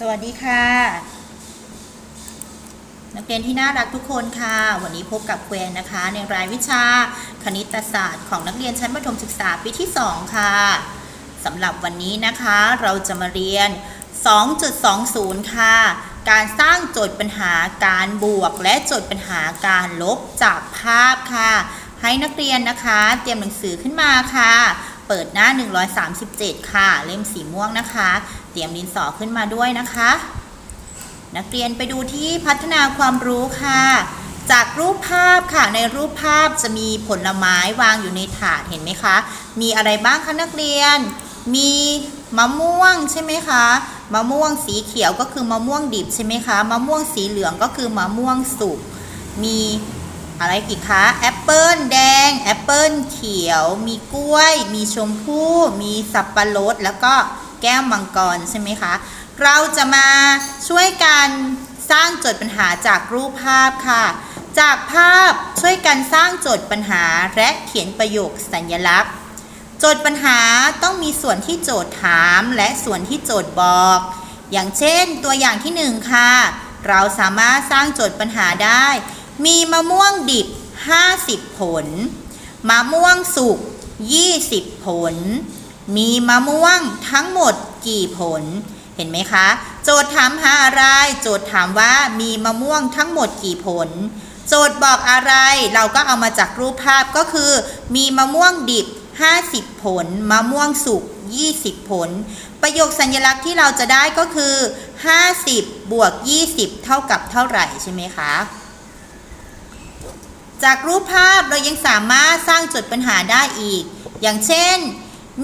สวัสดีค่ะ นักเรียนที่น่ารักทุกคนค่ะ วันนี้พบกับเกวนนะคะ ในรายวิชาคณิตศาสตร์ของนักเรียนชั้นประถมศึกษาปีที่ 2 ค่ะสำหรับวันนี้นะคะ เราจะมาเรียน 2.20 ค่ะ การสร้างโจทย์ปัญหาการบวก และโจทย์ปัญหาการลบจากภาพค่ะ ให้นักเรียนนะคะ เตรียมหนังสือขึ้นมาค่ะ เปิดหน้า 137 ค่ะ เล่มสีม่วงนะคะ เตรียมดินสอขึ้นมาด้วยนะคะ นักเรียนไปดูที่พัฒนาความรู้ค่ะ จากรูปภาพค่ะ ในรูปภาพจะมีผลไม้วางอยู่ในถาดเห็นไหมคะ มีอะไรบ้างคะนักเรียน มีมะม่วงใช่ไหมคะมะม่วงสีเขียวก็คือมะม่วงดิบใช่ไหมคะ มะม่วงสีเหลืองก็คือมะม่วงสุก มี อะไรอีกคะแอปเปิลแดงแอปเปิลเขียว มีกล้วย มีชมพู่มีสับปะรด แล้วก็แก้วมังกรใช่ไหมคะ เราจะมาช่วยกันสร้างโจทย์ปัญหาจากรูปภาพค่ะ จากภาพช่วยกันสร้างโจทย์ปัญหาและเขียนประโยคสัญลักษณ์ โจทย์ปัญหาต้องมีส่วนที่โจทย์ถามและส่วนที่โจทย์บอก อย่างเช่นตัวอย่างที่หนึ่งค่ะ เราสามารถสร้างโจทย์ปัญหาได้ มีมะม่วงดิบ 50 ผล มะม่วงสุก 20 ผล มีมะม่วงทั้งหมดกี่ผล เห็นไหมคะ โจทย์ถามหาอะไร โจทย์ถามว่ามีมะม่วงทั้งหมดกี่ผล โจทย์บอกอะไร เราก็เอามาจากรูปภาพก็คือ มีมะม่วงดิบ 50 ผล มะม่วงสุก 20 ผล ประโยคสัญลักษณ์ที่เราจะได้ก็คือ 50 บวก 20 เท่ากับเท่าไหร่ใช่ไหมคะ จากรูปภาพเรายังสามารถสร้างโจทย์ปัญหาได้อีก อย่างเช่น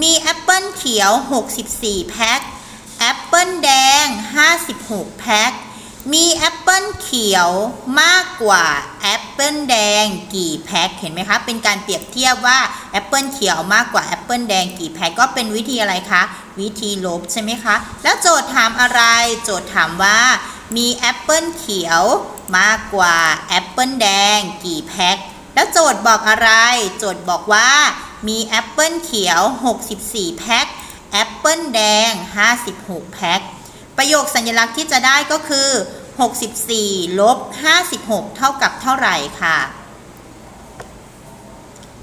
มีแอปเปิลเขียว 64 แพ็ค แอปเปิลแดง 56 แพ็ค มีแอปเปิลเขียวมากกว่าแอปเปิลแดงกี่แพ็ค เห็นไหมคะ เป็นการเปรียบเทียบว่าแอปเปิลเขียวมากกว่าแอปเปิลแดงกี่แพ็ค ก็เป็นวิธีอะไรคะ วิธีลบใช่ไหมคะ แล้วโจทย์ถามอะไร โจทย์ถามว่า มีแอปเปิลเขียว มากกว่าแอปเปิลแดงกี่แพ็ค แล้วโจทย์บอกอะไร โจทย์บอกว่ามีแอปเปิลเขียว 64 แพ็ค แอปเปิลแดง 56 แพ็ค ประโยคสัญลักษณ์ที่จะได้ก็คือ 64 ลบ 56 เท่ากับเท่าไหร่ค่ะ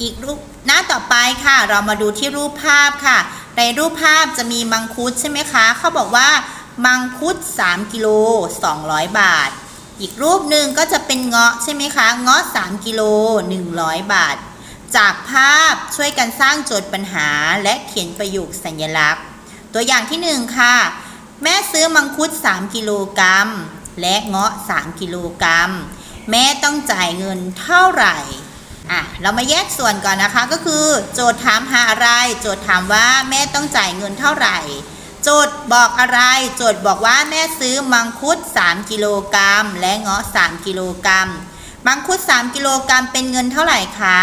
อีกรูปหน้าต่อไปค่ะ เรามาดูที่รูปภาพค่ะ ในรูปภาพจะมีมังคุดใช่ไหมคะ เขาบอกว่ามังคุด 3 กิโล 200 บาท อีกรูปหนึ่งก็จะเป็นเงาะใช่ไหมคะ เงาะ 3 กิโล 100 บาท จากภาพช่วยกันสร้างโจทย์ปัญหาและเขียนประโยคสัญลักษณ์ ตัวอย่างที่ 1 ค่ะ แม่ซื้อมังคุด 3 กิโลกรัม และเงาะ 3 กิโลกรัม แม่ต้องจ่ายเงินเท่าไหร่อะเรามาแยกส่วนก่อนนะคะก็คือ โจทย์ถามหาอะไร โจทย์ถามว่าแม่ต้องจ่ายเงินเท่าไหร่ โจทย์บอกอะไรโจทย์บอกว่าแม่ซื้อมังคุด 3 กิโลกรัมและเงาะ 3 กิโลกรัมมังคุด 3 กิโลกรัมเป็นเงินเท่าไหร่คะ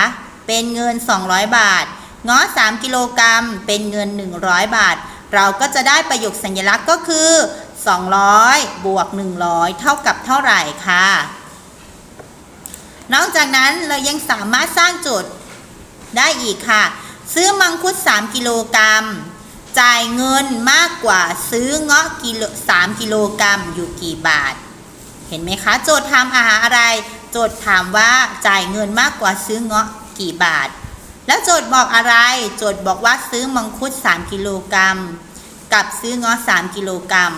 เป็นเงิน 200 บาท เงาะ 3 กิโลกรัมเป็นเงิน 100 บาท เราก็จะได้ประโยคสัญลักษณ์ก็คือ 200 บวก 100 เท่ากับเท่าไหร่ค่ะนอกจากนั้นเรายังสามารถสร้างโจทย์ได้อีกค่ะ ซื้อมังคุด 3 กิโลกรัม จ่ายเงินมากกว่าซื้อเงาะกิโล3กิโลกรัมอยู่กี่บาท เห็นไหมคะ โจทย์ถามอาหารอะไร โจทย์ถามว่าจ่ายเงินมากกว่าซื้อเงาะกี่บาท แล้วโจทย์บอกอะไร โจทย์บอกว่าซื้อมังคุด 3 กิโลกรัม กับซื้อเงาะ 3 กิโลกรัม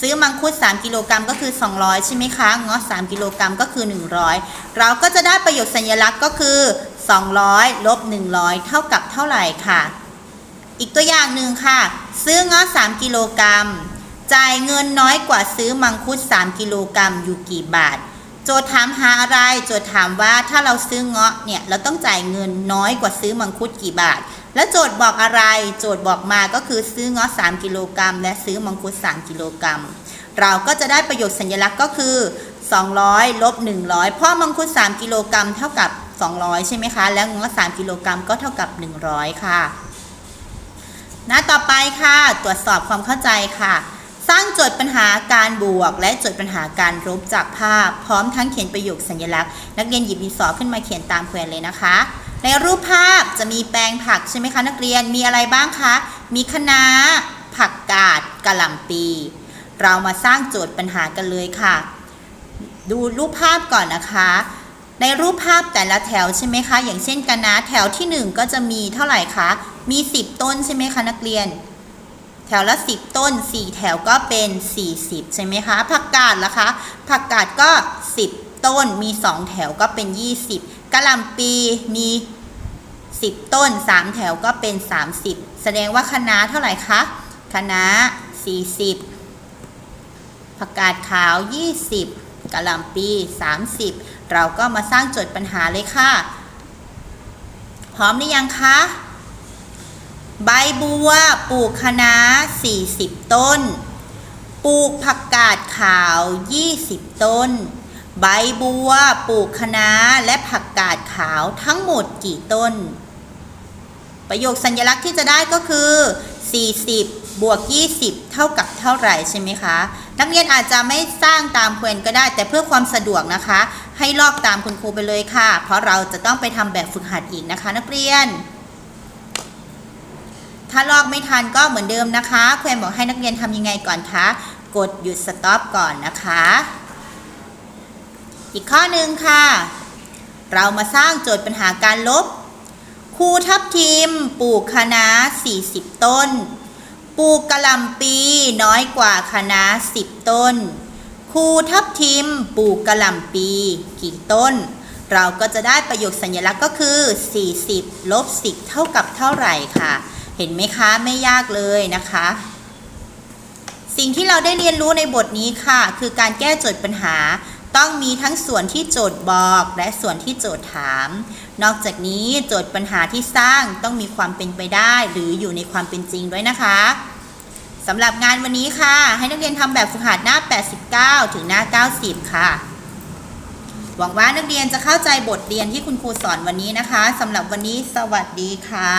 ซื้อมังคุด 3 กิโลกรัมก็คือ 200 ใช่ไหมคะเงาะ 3 กิโลกรัมก็คือ 100 เราก็จะได้ประโยคสัญลักษณ์ก็คือ 200 ลบ 100 เท่ากับเท่าไหร่ค่ะ อีกตัวอย่างหนึ่งค่ะ ซื้อเงาะ3กิโลกรัมจ่ายเงินน้อยกว่าซื้อมังคุด 3 กิโลกรัมอยู่กี่บาท โจทย์ถามหาอะไร โจทย์ถามว่าถ้าเราซื้อเงาะเนี่ยเราต้องจ่ายเงินน้อยกว่าซื้อมังคุดกี่บาท แล้วโจทย์บอกอะไร โจทย์บอกมาก็คือซื้อเงาะ3กิโลกรัมและซื้อมังคุด 3 กิโลกรัม เราก็จะได้ประโยคสัญลักษณ์ก็คือ 200ลบ100 เพราะมังคุด 3 กิโลกรัมเท่ากับ 200 ใช่ไหมคะ แล้วเงาะ3กิโลกรัมก็เท่ากับ 100 ค่ะ หน้าต่อไปค่ะ ตรวจสอบความเข้าใจค่ะ สร้างโจทย์ปัญหาการบวก และโจทย์ปัญหาการลบจากภาพ พร้อมทั้งเขียนประโยคสัญลักษณ์ นักเรียนหยิบดินสอขึ้นมาเขียนตามแผนเลยนะคะ ในรูปภาพจะมีแปลงผักใช่ไหมคะนักเรียนมีอะไรบ้างคะมีคะน้าผักกาดกะหล่ำปี เรามาสร้างโจทย์ปัญหากันเลยค่ะ ดูรูปภาพก่อนนะคะ ในรูปภาพแต่ละแถวใช่ไหมคะ อย่างเช่นกันนะแถวที่ 1 ก็จะมีเท่าไหร่คะ มี 10 ต้นใช่ไหมคะนักเรียน แถวละ 10 ต้น 4 แถวก็เป็น 40 ใช่ไหมคะผักกาดล่ะคะผักกาดก็ 10 ต้นมี 2 แถวก็เป็น 20กะหล่ำปีมี 10 ต้น 3 แถวก็เป็น 30 แสดงว่าคณะเท่าไหร่คะคณะ40ผักกาดขาว 20กะหล่ำปี 30 เราก็มาสร้างโจทย์ปัญหาเลยค่ะ พร้อมหรือยังคะ ใบบัวปลูกคะน้า40 ต้น ปลูกผักกาดขาว 20 ต้น ใบบัวปลูกคะน้าและผักกาดขาวทั้งหมดกี่ต้น ประโยคสัญลักษณ์ที่จะได้ก็คือ 40 บวก 20 เท่ากับเท่าไหร่ใช่ไหมคะ นักเรียนอาจจะไม่สร้างตามเพนก็ได้ แต่เพื่อความสะดวกนะคะ ให้ลอกตามคุณครูไปเลยค่ะ เพราะเราจะต้องไปทำแบบฝึกหัดอีกนะคะ นักเรียน ถ้าลอกไม่ทันก็เหมือนเดิมนะคะครูแอมบอกให้นักเรียนทำยังไงก่อนคะ กดหยุดสต็อปก่อนนะคะ อีกข้อหนึ่งค่ะ เรามาสร้างโจทย์ปัญหาการลบครูทับทิมปลูกคะน้า40 ต้น ปลูกกระลำปีน้อยกว่าคะน้า10 ต้นครูทับทิมปลูกกระลำปีกี่ต้น เราก็จะได้ประโยคสัญลักษณ์ก็คือ 40 ลบ 10 เท่ากับเท่าไหร่ค่ะ เห็นไหมคะไม่ยากเลยนะคะ สิ่งที่เราได้เรียนรู้ในบทนี้ค่ะ คือการแก้โจทย์ปัญหาต้องมีทั้งส่วนที่โจทย์บอกและส่วนที่โจทย์ถาม นอกจากนี้โจทย์ปัญหาที่สร้างต้องมีความเป็นไปได้ หรืออยู่ในความเป็นจริงด้วยนะคะสำหรับงานวันนี้ค่ะ ให้นักเรียนทำแบบฝึกหัดหน้า 89 ถึงหน้า 90 ค่ะ หวังว่านักเรียนจะเข้าใจบทเรียนที่คุณครูสอนวันนี้นะคะสำหรับวันนี้สวัสดีค่ะ